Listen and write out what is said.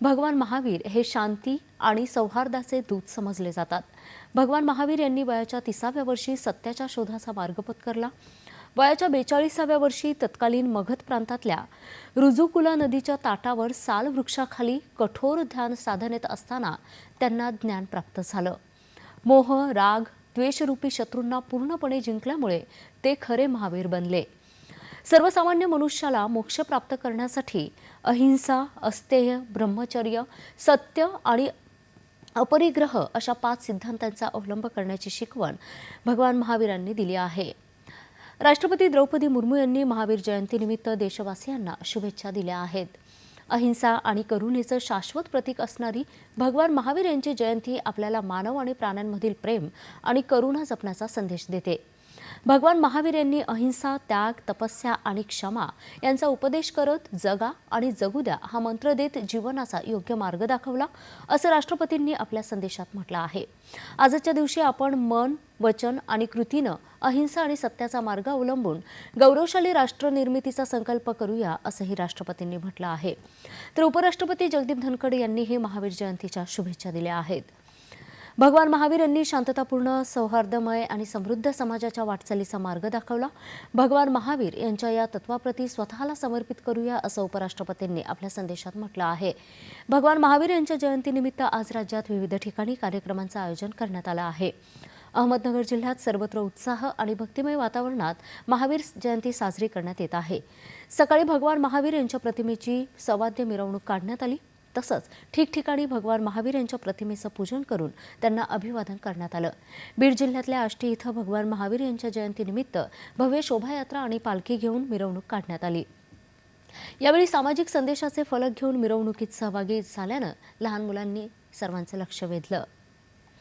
भगवान महावीर हे शांती आणि सौहार्दाचे दूत समजले जातात. भगवान महावीर यांनी वयाच्या तिसाव्या वर्षी सत्याच्या शोधाचा मार्ग पत्करला वयाच्या बेचाळीसाव्या वर्षी तत्कालीन मगध प्रांतातल्या रुजुकुला नदीच्या ताटावर साल वृक्षाखाली कठोर ध्यान साधनेत असताना त्यांना ज्ञान प्राप्त झालं. मोह राग द्वेषरूपी शत्रूंना पूर्णपणे जिंकल्यामुळे ते खरे महावीर बनले. सर्वसामान्य मनुष्याला मोक्ष प्राप्त करण्यासाठी अहिंसा अस्तेय ब्रह्मचर्य सत्य आणि अपरिग्रह अशा पाच सिद्धांतांचा अवलंब करण्याची शिकवण भगवान महावीरांनी दिली आहे. राष्ट्रपती द्रौपदी मुर्मू यांनी महावीर जयंतीनिमित्त देशवासियांना शुभेच्छा दिल्या आहेत. अहिंसा आणि करुणेचं शाश्वत प्रतीक असणारी भगवान महावीर यांची जयंती आपल्याला मानव आणि प्राण्यांमधील प्रेम आणि करुणा जपण्याचा संदेश देते. भगवान महावीर यांनी अहिंसा त्याग तपस्या आणि क्षमा यांचा उपदेश करत जगा आणि जगू द्या हा मंत्र देत जीवनाचा योग्य मार्ग दाखवला असं राष्ट्रपतींनी आपल्या संदेशात म्हटलं आहे. आजच्या दिवशी आपण मन वचन आणि कृतीनं अहिंसा आणि सत्याचा मार्ग अवलंबून गौरवशाली राष्ट्र निर्मितीचा संकल्प करूया असंही राष्ट्रपतींनी म्हटलं आहे. तर उपराष्ट्रपती जगदीप धनखड यांनीही महावीर जयंतीच्या शुभेच्छा दिल्या आहेत. भगवान महावीर यांनी शांततापूर्ण सौहार्दमय आणि समृद्ध समाजाच्या वाटचालीचा मार्ग दाखवला. भगवान महावीर यांच्या या तत्वाप्रती स्वतःला समर्पित करूया असं उपराष्ट्रपतींनी आपल्या संदेशात म्हटलं आहे. भगवान महावीर यांच्या जयंतीनिमित्त आज राज्यात विविध ठिकाणी कार्यक्रमांचं आयोजन करण्यात आलं आहे. अहमदनगर जिल्ह्यात सर्वत्र उत्साह आणि भक्तिमय वातावरणात महावीर जयंती साजरी करण्यात येत आहे. सकाळी भगवान महावीर यांच्या प्रतिमेची सवाद्य मिरवणूक काढण्यात आली. तसंच ठिकठिकाणी भगवान महावीर यांच्या प्रतिमेचं पूजन करून त्यांना अभिवादन करण्यात आलं. बीड जिल्ह्यातल्या आष्टी इथं भगवान महावीर यांच्या जयंतीनिमित्त भव्य शोभायात्रा आणि पालखी घेऊन मिरवणूक काढण्यात आली. यावेळी सामाजिक संदेशाचे फलक घेऊन मिरवणुकीत सहभागी झाल्यानं लहान मुलांनी सर्वांचं लक्ष वेधलं.